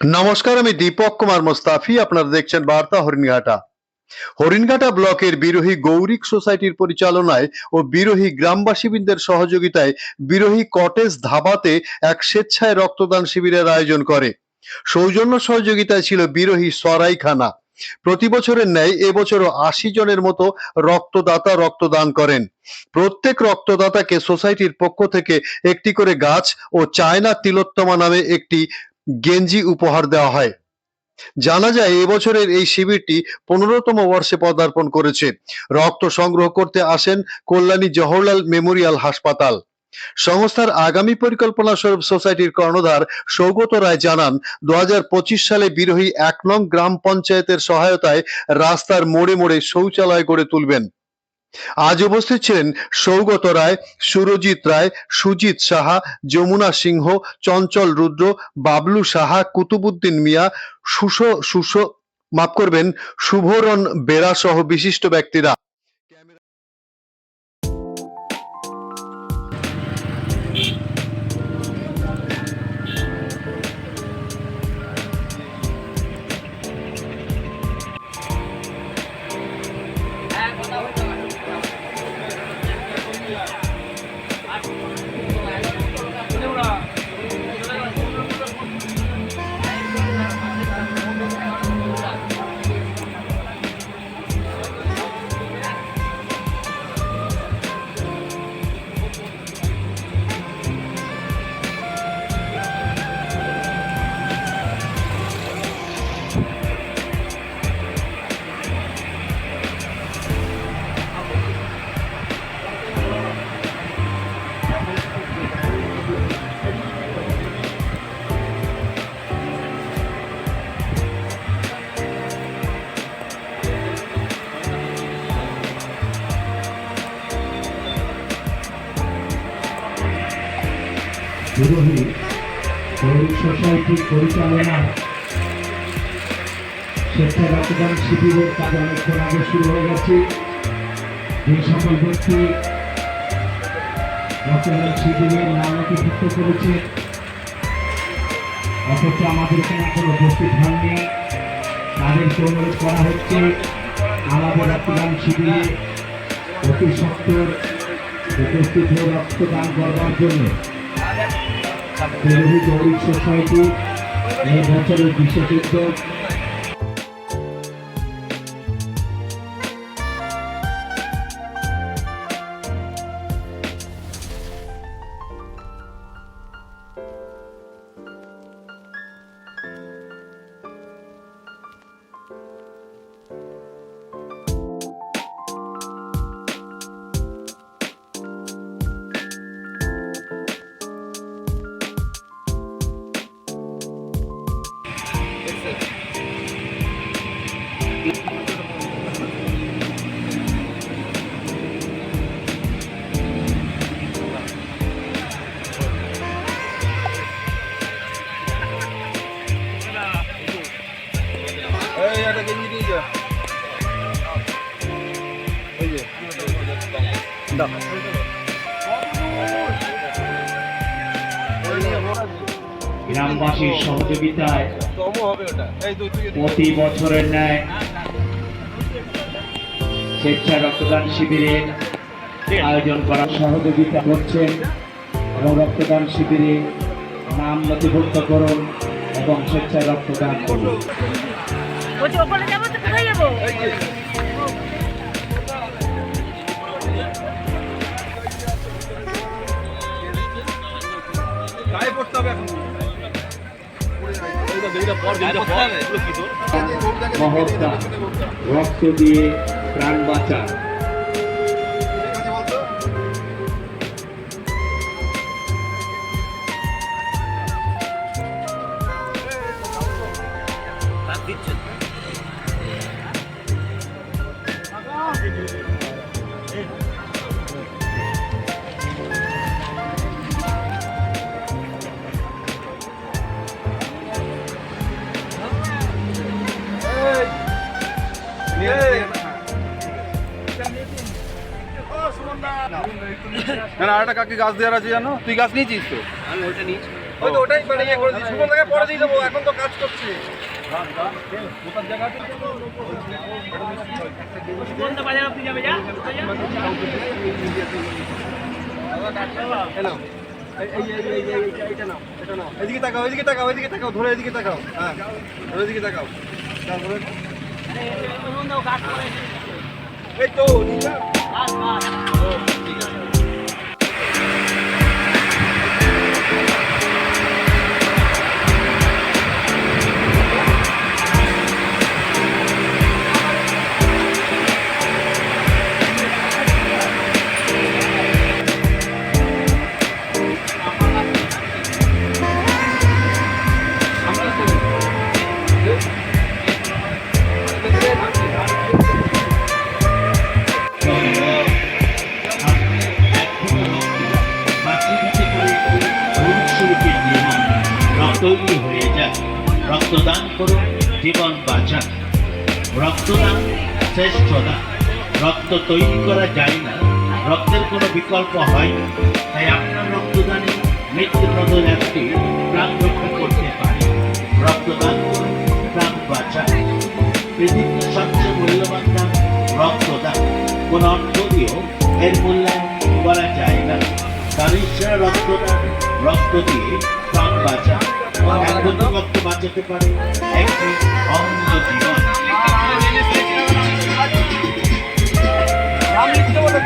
নমস্কার, আমি দীপক কুমার মোস্তাফি, আপনারা দেখছেন বার্তা হরিণঘাটা। হরিণঘাটা ব্লকের বিরোহী গৌরিক সোসাইটির পরিচালনায় ও বিরোহী গ্রামবাসীবৃন্দের সহযোগিতায় বিরোহী কটেজ ধাবাতে এক স্বেচ্ছায় রক্তদান শিবিরের আয়োজন করে। সৌজন্য সহযোগিতায় ছিল বিরোহী সরাইখানা। প্রতি বছরের ন্যায় এবছরও আশি জনের মতো রক্তদাতা রক্তদান করেন। প্রত্যেক রক্তদাতাকে সোসাইটির পক্ষ থেকে একটি করে গাছ ও চায়না তিলোত্তমা নামে একটি গেঞ্জি উপহার দেওয়া হয়। জানা যায়, এবছরের এই শিবিরটি পনেরোতম বর্ষে পদার্পণ করেছে। রক্ত সংগ্রহ করতে আসেন কল্যাণী জওহরলাল মেমোরিয়াল হাসপাতাল। সংস্থার আগামী পরিকল্পনা স্বরূপ সোসাইটির কর্ণধার সৌগত রায় জানান দু হাজার পঁচিশ সালে বিরোহী এক নং গ্রাম পঞ্চায়েতের সহায়তায় রাস্তার মোড়ে মোড়ে শৌচালয় গড়ে তুলবেন। আজ উপস্থিত ছিলেন সৌগত রায়, সুরজিৎ রায়, সুজিত সাহা, যমুনা সিংহ, চঞ্চল রুদ্র, বাবলু সাহা, কুতুবুদ্দিন মিয়া, সুশো সুশো, মাফ করবেন, শুভরণ বেরা সহ বিশিষ্ট ব্যক্তিরা। বিরোহী পৌরিক সোসাইটির পরিচালনায় স্বেচ্ছা রক্তদান শিবিরের কাজ অনেকক্ষণ আগে শুরু হয়ে গেছে। যে সকল ব্যক্তি রক্তদান শিবিরের নাম নথিভুক্ত করেছে, অথচ আমাদের এখনও উপস্থিত হয়নি। তাদেরকে অনুরোধ করা হচ্ছে আমাদের রক্তদান শিবিরে অতি সত্তর উপস্থিত হয়ে রক্তদান করবার জন্য। বিরোধী সোসাইটি এই বছরের বিশেষ উদ্যোগ দাও গ্রামবাসীর সহযোগিতায় প্রতি বছরের ন্যায় স্বেচ্ছা রক্তদান শিবিরের আয়োজন করার সহযোগিতা করছেন এবং রক্তদান শিবিরে নাম নথিভুক্ত করুন এবং স্বেচ্ছা রক্তদান করুন মহত্তা রক্ত দিয়ে প্রাণ বাঁচান। না আরেকটা কাকি গাছ দেওয়ার আছে জানো? তুই গাছ নিয়েছিস তো? আমি ওইটা নিয়েছি। ওই তো ওটাই মানে ইয়ে করে দিই পরে দিয়ে দেবো এখন তো কাজ করছি। কোথার জায়গা কোনটা বাজার অব্দি যাবে যা। এনাও এই এই এই এই এই এইটা নাও এটা নাও। এদিকে তাকাও এদিকে তাকাও এদিকে তাকাও ধরে এদিকে তাকাও। হ্যাঁ ধরে এদিকে তাকাও। এই তো Last one. Oh, শ্রেষ্ঠ দান রক্ত তৈরি করা যায় না। রক্তের কোনো বিকল্প হয় না। তাই আপনার রক্তদানে মৃত্যু বদল একটি প্রাণ রক্ষা করতে পারে। রক্তদান প্রাণ বাঁচান। পৃথিবীর সবচেয়ে মূল্যবান দান রক্তদান। কোন অর্থ দিয়েও এর মূল্যায়ন করা যায় না। তারই সেরা রক্তদান, রক্ত দিয়ে প্রাণ বাঁচা এক রক্ত বাঁচাতে পারে, একটি অমূল্য জীবন। নাম লিখতে বলে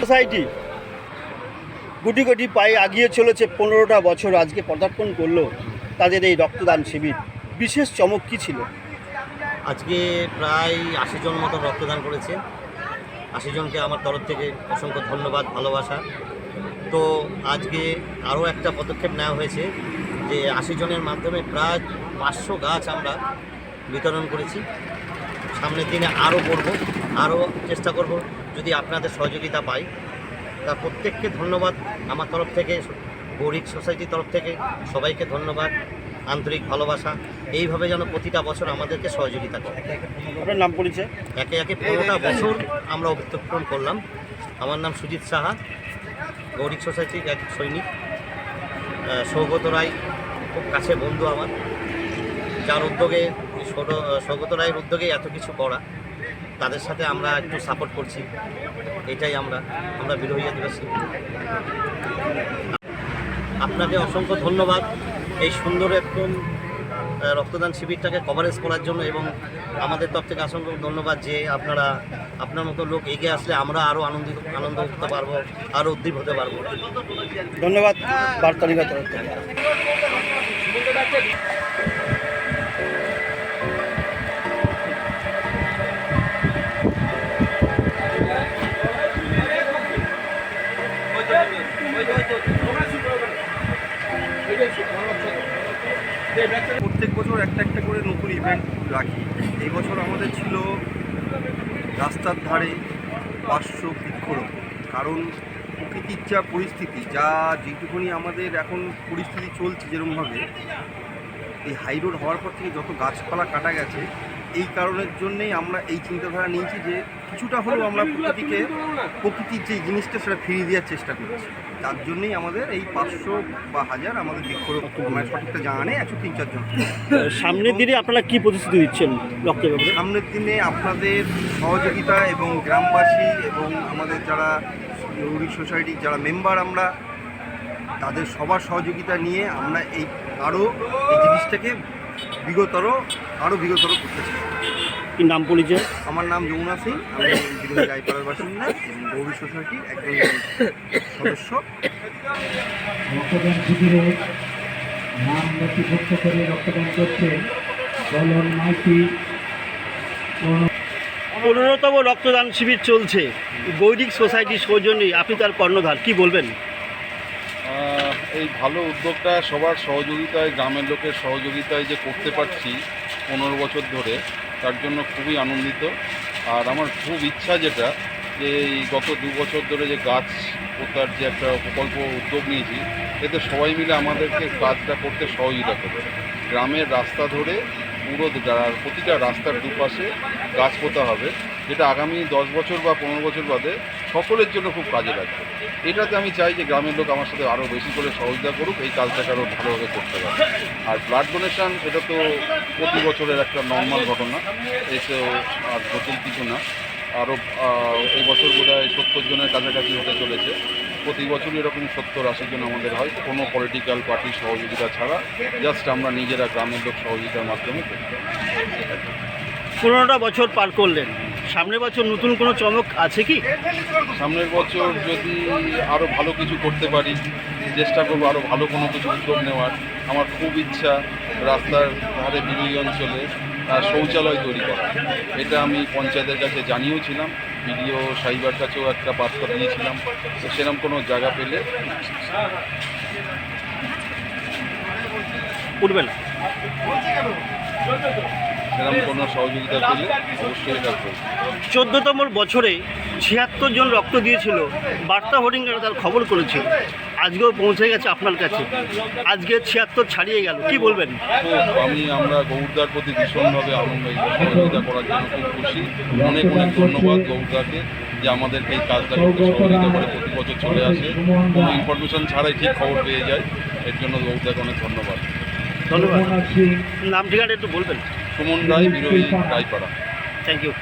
সোসাইটি গুটি গুটি পায়ে আগিয়ে চলেছে পনেরোটা বছর আজকে পদার্পণ করল তাদের এই রক্তদান শিবির। বিশেষ চমক কী ছিল? আজকে প্রায় আশি জন মতো রক্তদান করেছে। আশি জনকে আমার তরফ থেকে অসংখ্য ধন্যবাদ, ভালোবাসা। তো আজকে আরও একটা পদক্ষেপ নেওয়া হয়েছে যে আশি জনের মাধ্যমে প্রায় পাঁচশো গাছ আমরা বিতরণ করেছি। সামনের দিনে আরও করব। আরও চেষ্টা করব যদি আপনাদের সহযোগিতা পাই। তা প্রত্যেককে ধন্যবাদ আমার তরফ থেকে গৌরিক সোসাইটির তরফ থেকে সবাইকে ধন্যবাদ আন্তরিক ভালোবাসা। এইভাবে যেন প্রতিটা বছর আমাদেরকে সহযোগিতা করে। আপনার নাম পরিচয়? একে একে পনেরোটা বছর আমরা অতিক্রম করলাম। আমার নাম সুজিত সাহা গৌরিক সোসাইটির এক সৈনিক। সৌগত রায় খুব কাছে বন্ধু আমার। যার উদ্যোগে সৌগত রায়ের উদ্যোগে এত কিছু করা। তাদের সাথে আমরা একটু সাপোর্ট করছি। এটাই আমরা। আমরা বিরোহী আদিবাসী। আপনাকে অসংখ্য ধন্যবাদ এই সুন্দর একদম রক্তদান শিবিরটাকে কভারেজ করার জন্য এবং আমাদের তরফ থেকে অসংখ্য ধন্যবাদ যে আপনারা, আপনার মতো লোক এগিয়ে আসলে আমরা আরও আনন্দিত, আনন্দ উঠতে পারব আরও উদ্দীপ হতে পারব। ধন্যবাদ বার্তালিকা প্রত্যেক বছর একটা একটা করে নতুন ইভেন্ট রাখি। এই বছর আমাদের ছিল রাস্তার ধারে পাঁচশো বৃক্ষরোপণ। কারণ প্রকৃতির যা পরিস্থিতি, যা যেটুকুনি আমাদের এখন পরিস্থিতি চলছে যেরকমভাবে এই হাই রোড হওয়ার পর থেকে যত গাছপালা কাটা গেছে এই কারণের জন্যেই আমরা এই চিন্তাধারা নিয়েছি যে কিছুটা হলেও আমরা প্রকৃতিকে প্রকৃতির যে জিনিসটা সেটা ফিরিয়ে দেওয়ার চেষ্টা করছি। তার জন্যই আমাদের এই পাঁচশো বা হাজার আমাদের বৃক্ষরোপণ মানে সঠিকটা জানা নেই একশো তিন চারজন। সামনের দিনে আপনারা কি প্রতিশ্রুতি দিচ্ছেন ব্যাপারে? সামনের দিনে আপনাদের সহযোগিতা এবং গ্রামবাসী এবং আমাদের যারা গৌরী সোসাইটির যারা মেম্বার আমরা তাদের সবার সহযোগিতা নিয়ে আমরা এই আরও এই জিনিসটাকে বিগতর আরও বিগতর করতে চাই। কি নাম পরিচয়? আমার নাম যমুনা সিং আমি রায়পাড়ার বাসিন্দা গৌরী সোসাইটির একজন সদস্য। রক্তদান শিবিরে নাম নথিভুক্ত করে রক্তদান মাইতি। পনেরোতম রক্তদান শিবির চলছে। গৌরিক সোসাইটির সৌজন্যে আপনি তার কর্ণধার কি বলবেন? এই ভালো উদ্যোগটা সবার সহযোগিতায়, গ্রামের লোকের সহযোগিতায় যে করতে পারছি পনেরো বছর ধরে, তার জন্য খুবই আনন্দিত। আর আমার খুব ইচ্ছা যেটা যে এই গত দু বছর ধরে যে গাছ পোতার যে একটা প্রকল্প উদ্যোগ নিয়েছি, এতে সবাই মিলে আমাদেরকে কাজটা করতে সহযোগিতা করবে। গ্রামের রাস্তা ধরে পুরো প্রতিটা রাস্তার দুপাশে গাছ পোতা হবে, যেটা আগামী দশ বছর বা পনেরো বছর বাদে সকলের জন্য খুব কাজে লাগবে। এটাতে আমি চাই যে গ্রামের লোক আমার সাথে আরও বেশি করে সহযোগিতা করুক, এই কাজটাকে আরও ভালোভাবে করতে পারে। আর ব্লাড ডোনেশন এটা তো প্রতি বছরের একটা নর্মাল ঘটনা। এসেও আর নতুন কিছু না। আরও এই বছর বোধ হয় সত্তর জনের কাছাকাছি হতে চলেছে। প্রতি বছরই এরকম সত্তর আশি জন আমাদের হয়। কোনো পলিটিক্যাল পার্টির সহযোগিতা ছাড়া জাস্ট আমরা নিজেরা গ্রামের লোক সহযোগিতার মাধ্যমে পনেরোটা বছর পার করলেন। সামনের বছর নতুন কোনো চমক আছে কি? সামনের বছর যদি আরও ভালো কিছু করতে পারি চেষ্টা করব আরও ভালো কোনো কিছু উদ্যোগ নেওয়ার। আমার খুব ইচ্ছা রাস্তার ধারে বিরোধী অঞ্চলে শৌচালয় তৈরি করা এটা আমি পঞ্চায়েতের কাছে জানিয়েওছিলাম বিডিও সাইবার কাছেও একটা বার্তা দিয়েছিলাম। তো সেরকম কোনো জায়গা পেলে উঠবেন। সেরকম কোনো সহযোগিতা পেলে অবশ্যই এটা করব। চোদ্দতম বছরে ছিয়াত্তর জন রক্ত দিয়েছিল। বার্তা হোর্ডিংরা তার খবর করেছিল আজকেও পৌঁছে গেছে আপনার কাছে। আজকে ছিয়াত্তর ছাড়িয়ে গেল। কি বলবেন? আমি আমরা গৌরদার প্রতি ভীষণভাবে আনন্দ সহযোগিতা করার জন্য খুব খুশি। অনেক অনেক ধন্যবাদ গৌরদাকে যে আমাদেরকে এই কাজটা করতে সহযোগিতা করে প্রতি বছর চলে আসে। কোনো ইনফরমেশন ছাড়াই ঠিক খবর পেয়ে যায়। এর জন্য গৌরদাকে অনেক ধন্যবাদ। ধন্যবাদ। নাম ঠিকানা একটু বলবেন? Suman Roy Birohi Raipara thank you